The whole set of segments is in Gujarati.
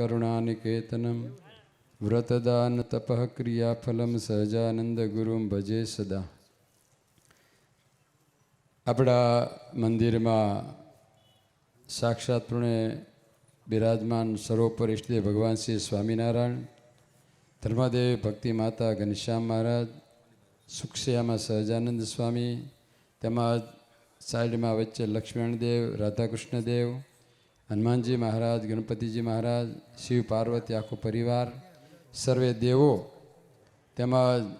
કરુણાનિકેતનમ વ્રતદાન તપઃ ક્રિયાફલમ સહજાનંદ ગુરુમ ભજે સદા આપણા મંદિરમાં સાક્ષાતપણે બિરાજમાન સર્વોપર ઇષ્ટદેવ ભગવાન શ્રી સ્વામિનારાયણ ધર્મદેવ ભક્તિ માતા ઘનશ્યામ મહારાજ સુખશ્યામાં સહજાનંદ સ્વામી તેમજ સાઈડમાં વચ્ચે લક્ષ્મણદેવ રાધાકૃષ્ણદેવ હનુમાનજી મહારાજ, ગણપતિજી મહારાજ, શિવ, પાર્વતી, આખો પરિવાર, સર્વે દેવો તેમજ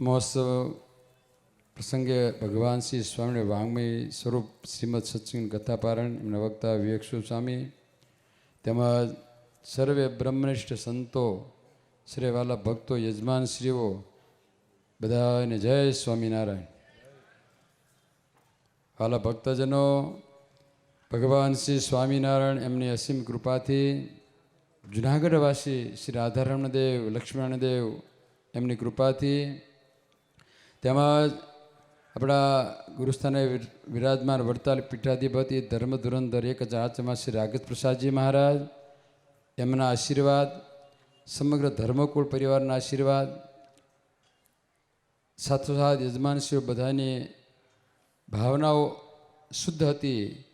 મહોત્સવ પ્રસંગે ભગવાન શ્રી સ્વામીને વાંગમય સ્વરૂપ શ્રીમદ સત્સંગ કથાપારણ એમના વક્તા વિવેકશુ સ્વામી તેમજ સર્વે બ્રહ્મનિષ્ઠ સંતો, શ્રી વાલા ભક્તો યજમાનશ્રીઓ બધાને જય સ્વામિનારાયણ. વાલા ભક્તજનો ભગવાન શ્રી સ્વામિનારાયણ એમની અસીમ કૃપાથી જુનાગઢવાસી શ્રી રાધારમણદેવ, લક્ષ્મણદેવ એમની કૃપાથી તેમજ આપણા ગુરુસ્થાને વિર- વિરાજમાન વડતાલ પીઠાધિપતિ ધર્મ ધુરંધર એક ચાચમાં શ્રી રાગત પ્રસાદજી મહારાજ, એમના આશીર્વાદ, સમગ્ર ધર્મકુળ પરિવારના આશીર્વાદ, સાથોસાથ યજમાનશ્રીઓ બધાની ભાવનાઓ શુદ્ધ હતી.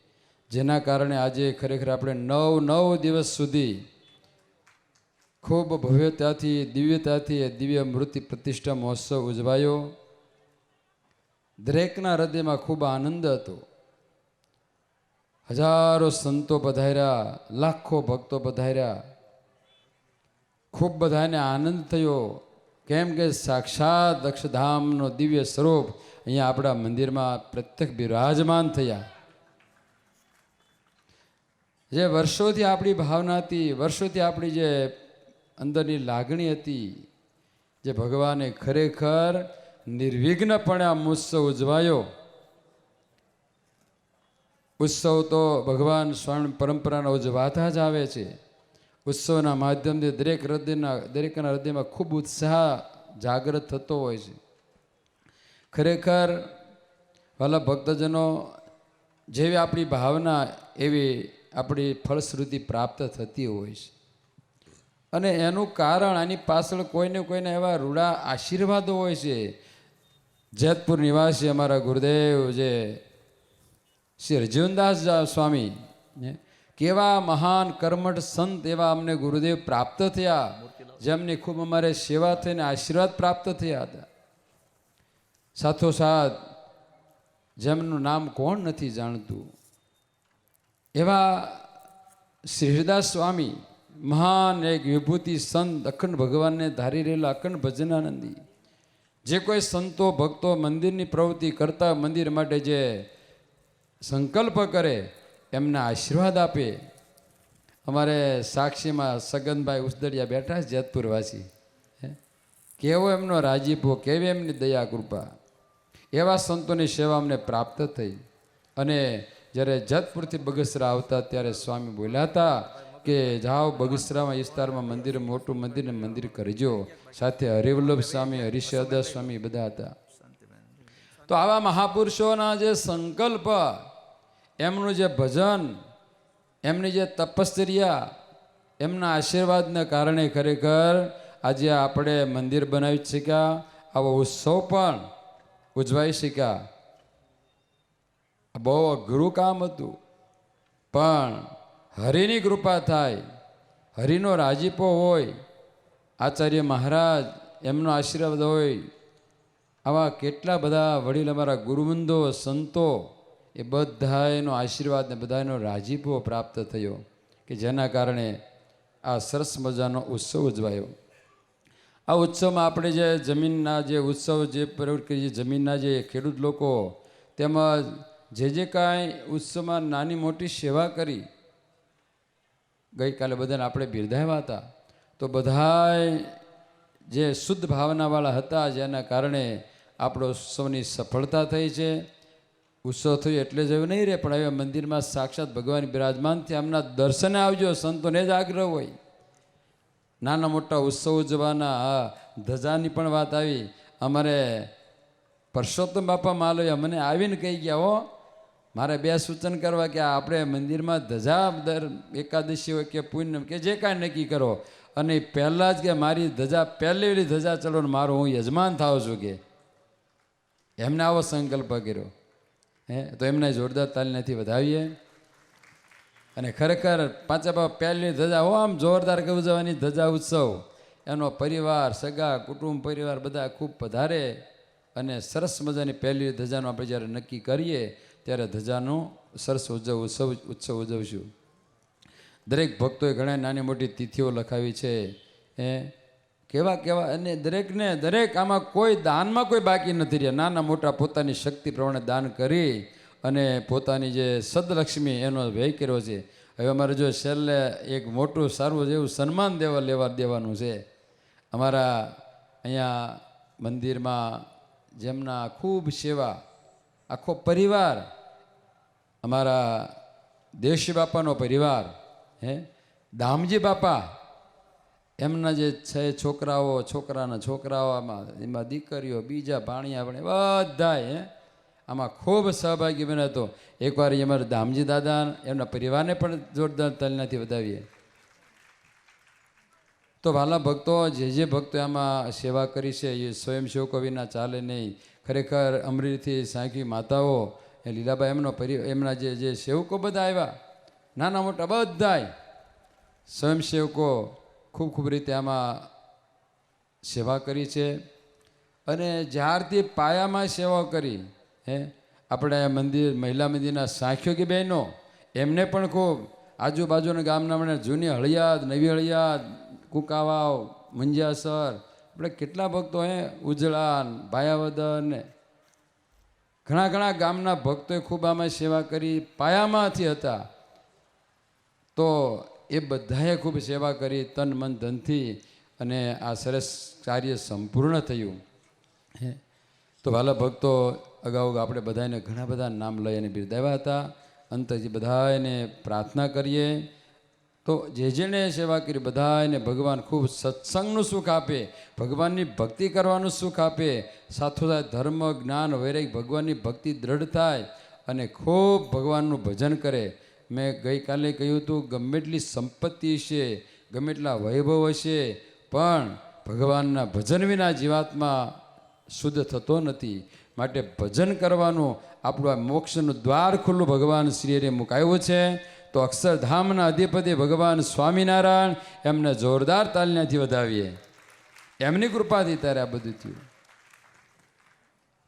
જેના કારણે આજે ખરેખર આપણે નવ નવ દિવસ સુધી ખૂબ ભવ્યતાથી, દિવ્યતાથી દિવ્ય મૃત્યુ પ્રતિષ્ઠા મહોત્સવ ઉજવાયો. દરેકના હૃદયમાં ખૂબ આનંદ હતો. હજારો સંતો પધાર્યા, લાખો ભક્તો પધાર્યા. ખૂબ બધાને આનંદ થયો. કેમ કે સાક્ષાત અક્ષધામનો દિવ્ય સ્વરૂપ અહીંયા આપણા મંદિરમાં પ્રત્યક્ષ બિરાજમાન થયા. જે વર્ષોથી આપણી ભાવના હતી, વર્ષોથી આપણી જે અંદરની લાગણી હતી, જે ભગવાને ખરેખર નિર્વિઘ્નપણે આ ઉત્સવ ઉજવાયો. ઉત્સવ તો ભગવાન સ્વર્ણ પરંપરાના ઉજવાતા જ આવે છે. ઉત્સવના માધ્યમથી દરેક હૃદયના, દરેકના હૃદયમાં ખૂબ ઉત્સાહ જાગૃત થતો હોય છે. ખરેખર વાલા ભક્તજનો જેવી આપણી ભાવના એવી આપણી ફળશ્રુતિ પ્રાપ્ત થતી હોય છે. અને એનું કારણ આની પાછળ કોઈને કોઈને એવા રૂડા આશીર્વાદો હોય છે. જેતપુર નિવાસી અમારા ગુરુદેવ જે શ્રી અર્જુનદાસ સ્વામી કેવા મહાન કર્મઠ સંત એવા અમને ગુરુદેવ પ્રાપ્ત થયા. જેમની ખૂબ અમારે સેવા થઈને આશીર્વાદ પ્રાપ્ત થયા હતા. સાથોસાથ જેમનું નામ કોણ નથી જાણતું એવા શ્રીદાસ સ્વામી મહાન એક વિભૂતિ સંત અખંડ ભગવાનને ધારી રહેલા અખંડ ભજનાનંદી. જે કોઈ સંતો, ભક્તો મંદિરની પ્રવૃત્તિ કરતા મંદિર માટે જે સંકલ્પ કરે, એમને આશીર્વાદ આપે. અમારે સાક્ષીમાં સગનભાઈ ઉસદડિયા બેઠા છે જેતપુરવાસી. કેવો એમનો રાજીપો, કેવી એમની દયા કૃપા. એવા સંતોની સેવા અમને પ્રાપ્ત થઈ. અને જ્યારે જતપુરથી બગસરા આવતા ત્યારે સ્વામી બોલ્યા હતા કે જાઓ બગસરામાં વિસ્તારમાં મંદિર, મોટું મંદિર ને મંદિર કરજો. સાથે હરિવલ્લભ સ્વામી હરિશ્વરદાસ સ્વામી બધા હતા. તો આવા મહાપુરુષોના જે સંકલ્પ, એમનું જે ભજન, એમની જે તપશ્ચર્યા, એમના આશીર્વાદને કારણે ખરેખર આજે આપણે મંદિર બનાવી શક્યા, આવો ઉત્સવ પણ ઉજવાઈ શક્યા. બહુ અઘરું કામ હતું. પણ હરિની કૃપા થાય, હરિનો રાજીપો હોય, આચાર્ય મહારાજ એમનો આશીર્વાદ હોય, આવા કેટલા બધા વડીલ અમારા ગુરુવંદો સંતો, એ બધાનો આશીર્વાદ ને બધાનો રાજીપો પ્રાપ્ત થયો કે જેના કારણે આ સરસ મજાનો ઉત્સવ ઉજવાયો. આ ઉત્સવમાં આપણે જે જમીનના જે ઉત્સવ જે પ્રવૃત્તિ જમીનના જે ખેડૂત લોકો તેમજ જે જે કાંઈ ઉત્સવમાં નાની મોટી સેવા કરી, ગઈકાલે બધાને આપણે બિરદાવ્યા હતા, તો બધાય જે શુદ્ધ ભાવનાવાળા હતા, જેના કારણે આપણો ઉત્સવની સફળતા થઈ છે. ઉત્સવ થયો એટલે જ નહીં રહે, પણ હવે મંદિરમાં સાક્ષાત ભગવાન બિરાજમાન છે એમના દર્શને આવજો, સંતોને જ આગ્રહ હોય. નાના મોટા ઉત્સવ ઉજવાના ધજાની પણ વાત આવી. અમારે પરસોત્તમ બાપા માલવીયા મને આવીને કહી ગયા, હો મારે બે સૂચન કરવા કે આપણે મંદિરમાં ધજા દર એકાદશી હોય કે પૂનમ કે જે કાંઈ નક્કી કરો. અને પહેલાં જ કે મારી ધજા, પહેલી ધજા ચલો ને મારો હું યજમાન થાવ છું કે. એમને આવો સંકલ્પ કર્યો. હે, તો એમને જોરદાર તાલીનાથી વધાવીએ. અને ખરેખર પાંચા બાપ પહેલી ધજા, હો આમ જોરદાર ઉજવવાની ધજા ઉત્સવ. એનો પરિવાર, સગા, કુટુંબ, પરિવાર બધા ખૂબ પધારે. અને સરસ મજાની પહેલી ધજાનું આપણે જ્યારે નક્કી કરીએ ત્યારે ધજાનો સરસ ઉજવ ઉત્સવ ઉત્સવ ઉજવશું. દરેક ભક્તોએ ઘણા નાની મોટી તિથિઓ લખાવી છે. એ કેવા કેવા અને દરેકને દરેક આમાં કોઈ દાનમાં કોઈ બાકી નથી રહ્યા. નાના મોટા પોતાની શક્તિ પ્રમાણે દાન કરી અને પોતાની જે સદલક્ષ્મી એનો વ્યય કર્યો છે. હવે અમારે જો છેલ્લે એક મોટું સારું જેવું સન્માન દેવા લેવા દેવાનું છે. અમારા અહીંયા મંદિરમાં જેમના ખૂબ સેવા આખો પરિવાર, અમારા દેશી બાપાનો પરિવાર, હે? દામજી બાપા, એમના જે છે છોકરાઓ, છોકરાના છોકરાઓમાં એમાં દીકરીઓ, બીજા ભાણિયા આપણે બધાય હે? આમાં ખૂબ સહભાગી બન્યો હતો એકવાર અમારા દામજી દાદા એમના પરિવારને પણ જોરદાર તલનાથી વધાવીએ. તો વાલા ભક્તો, જે જે ભક્તો આમાં સેવા કરી છે, એ સ્વયંસેવકો વિના ચાલે નહીં. ખરેખર અમરેલીથી સાંખી માતાઓ એ લીલાબાઈ એમનો પરિ, એમના જે જે સેવકો બધા આવ્યા, નાના મોટા બધાય સ્વયંસેવકો ખૂબ ખૂબ રીતે આમાં સેવા કરી છે. અને જ્યારથી પાયામાં સેવા કરી, હે, આપણે મંદિર, મહિલા મંદિરના સાંખ્યો કે બહેનો, એમને પણ ખૂબ આજુબાજુના ગામના મને જૂની હળિયાદ, નવી હળિયાદ, કુકાવાવ મંજાસર આપણે કેટલા ભક્તો હે? ઉજળાન ભાયાવદર ઘણા ઘણા ગામના ભક્તોએ ખૂબ આમાં સેવા કરી, પાયામાંથી હતા. તો એ બધાએ ખૂબ સેવા કરી, તન, મન, ધનથી અને આ સરસ કાર્ય સંપૂર્ણ થયું. હે? તો વાલા ભક્તો, અગાઉ આપણે બધાને ઘણા બધા નામ લઈ અને બિરદાવ્યા હતા. અંતરજી બધાને પ્રાર્થના કરીએ. તો જે જેને સેવા કરી બધાને ભગવાન ખૂબ સત્સંગનું સુખ આપે, ભગવાનની ભક્તિ કરવાનું સુખ આપે સાથોસાથ ધર્મ, જ્ઞાન, વૈરાગ, ભગવાનની ભક્તિ દ્રઢ થાય અને ખૂબ ભગવાનનું ભજન કરે. મેં ગઈકાલે કહ્યું હતું, ગમે એટલી સંપત્તિ હશે, ગમે એટલા વૈભવ હશે, પણ ભગવાનના ભજન વિના જીવાત્મા શુદ્ધ થતો નથી. માટે ભજન કરવાનું આપણું આ મોક્ષનું દ્વાર ખુલ્લું ભગવાન શ્રીએ મુકાયું છે. તો અક્ષરધામના અધિપતિ ભગવાન સ્વામિનારાયણ એમને જોરદાર તાલનાથી વધાવીએ. એમની કૃપાથી ત્યારે આ બધું થયું.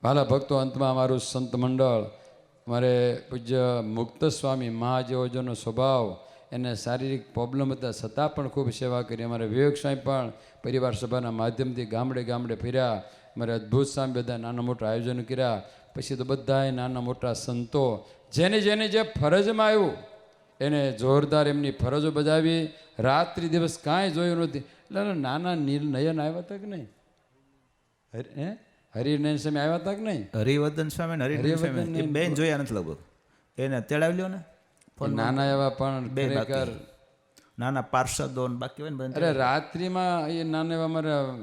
ભાલા ભક્તો, અંતમાં અમારું સંત મંડળ મારે પૂજ્ય મુક્ત સ્વામી મહાજયોજનો સ્વભાવ, એને શારીરિક પ્રોબ્લેમ હતા, છતાં પણ ખૂબ સેવા કરી. અમારે વિવેક સ્વામી પણ પરિવાર સભાના માધ્યમથી ગામડે ગામડે ફર્યા. મારે અદ્ભુત સ્વામી બધા નાના મોટા આયોજન કર્યા. પછી તો બધાએ નાના મોટા સંતો જેને જેને જે ફરજમાં આવ્યું એને જોરદાર એમની ફરજો બજાવી. રાત્રિ દિવસ કાંઈ જોયું નથી. એટલે નાના નીલ નયન આવ્યા હતા કે નહીં? હે? હરિનયન સ્વામી આવ્યા હતા કે નહીં? હરિવર્ધન સ્વામી હરિવર્ધન સ્વામી. બેન જોયા નથી લગભગ. એને તેડાવી લ્યો ને. નાના એવા પણ બે ખરેખર નાના પાર્ષદો બાકી હોય ને અરે રાત્રિમાં એ નાના એવા અમારા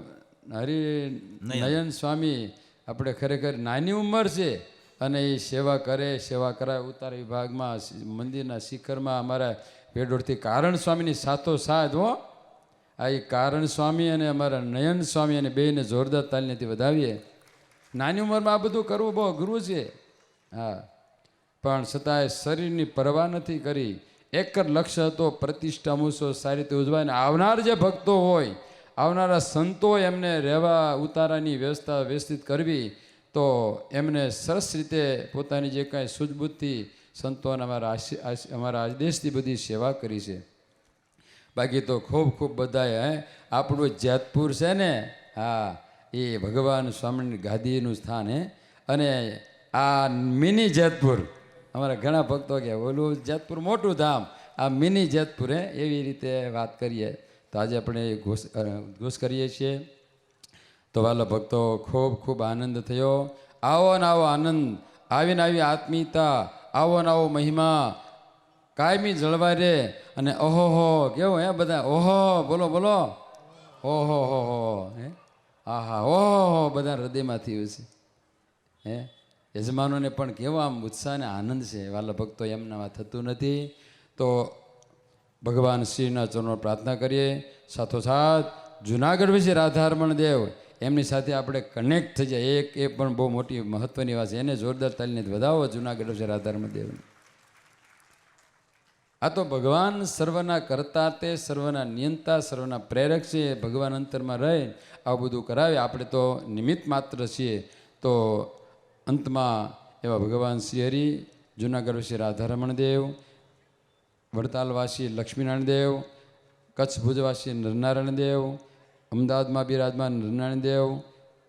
હરિ નયન સ્વામી આપણે ખરેખર નાની ઉંમર છે. અને એ સેવા કરે, સેવા કરાય ઉતાર વિભાગમાં મંદિરના શિખરમાં અમારા ભેડોળથી કારણ સ્વામીની સાથો સાથ હો. આ એ કારણ સ્વામી અને અમારા નયન સ્વામી અને બેને જોરદાર તાલીનેથી વધાવીએ. નાની ઉંમરમાં આ બધું કરવું બહુ અઘરું છે. હા. પણ છતાંય શરીરની પરવા નથી કરી. એક જ લક્ષ્ય હતો, પ્રતિષ્ઠા મૂસો, સારી રીતે ઉજવાય અને આવનાર જે ભક્તો હોય, આવનારા સંતો એમને રહેવા ઉતારાની વ્યવસ્થા વ્યવસ્થિત કરવી. તો એમને સરસ રીતે પોતાની જે કાંઈ સૂઝબૂઝથી સંતોને અમારા અમારા આદેશથી બધી સેવા કરી છે. બાકી તો ખૂબ ખૂબ બધાએ, હે, આપણું જેતપુર છે ને, હા, એ ભગવાન સ્વામી ગાદીનું સ્થાન, હે. અને આ મિની જેતપુર, અમારા ઘણા ભક્તો કે ઓલું જેતપુર મોટું ધામ, આ મિની જેતપુર, હે, એવી રીતે વાત કરીએ. તો આજે આપણે ઘોષ ઘોષ કરીએ છીએ. તો વાલા ભક્તો, ખૂબ ખૂબ આનંદ થયો. આવો ને આવો આનંદ. આવીને આવી આત્મીયતા, આવો ને આવો મહિમા. કાયમી જળવાય રે અને ઓહો કેવું હે બધા? ઓહો, બોલો બોલો. ઓહો હો હો, હે ઓહો, હો બધા હૃદયમાં થયું છે. હે? યજમાનોને પણ કેવો આમ ઉત્સાહ અને આનંદ છે. વાલા ભક્તો એમનામાં થતું નથી. તો ભગવાન શ્રીના ચરણો પ્રાર્થના કરીએ. સાથોસાથ જુનાગઢ વિશે રાધારમણ દેવ એમની સાથે આપણે કનેક્ટ થઈ જાય. એક એ પણ બહુ મોટી મહત્વની વાત છે. એને જોરદાર તાલીને વધાવો જુનાગઢ રાધારમણ દેવ આ તો ભગવાન સર્વના કરતા તે, સર્વના નિયંતા, સર્વના પ્રેરક છે. ભગવાન અંતરમાં રહે આવું બધું કરાવે. આપણે તો નિમિત્ત માત્ર છીએ. તો અંતમાં એવા ભગવાન શ્રી હરિ, જુનાગઢ વિશે રાધારમણ દેવ, વડતાલવાસી લક્ષ્મીનારાયણ દેવ, કચ્છ ભુજવાસી નરનારાયણ દેવ અમદાવાદમાં બિરાજમાન નરનારાયણ દેવ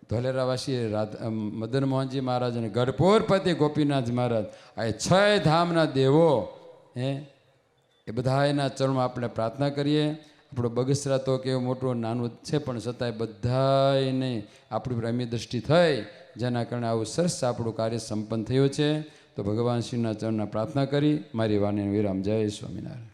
ધોલેરાવાસી મદન મોહનજી મહારાજ અને ગઢપોરપતિ ગોપીનાથ મહારાજ. આ છ ધામના દેવો, હે? એ બધા એના ચરણમાં આપણે પ્રાર્થના કરીએ. આપણો બગસરા તો કેવું મોટું, નાનું છે, પણ છતાંય બધાને આપણી પ્રેમી દ્રષ્ટિ થઈ, જેના કારણે આવું સરસ આપણું કાર્ય સંપન્ન થયું છે. તો ભગવાન શ્રીના ચરણના પ્રાર્થના કરી. મારી વાણીનો વિરામ. જય સ્વામિનારાયણ.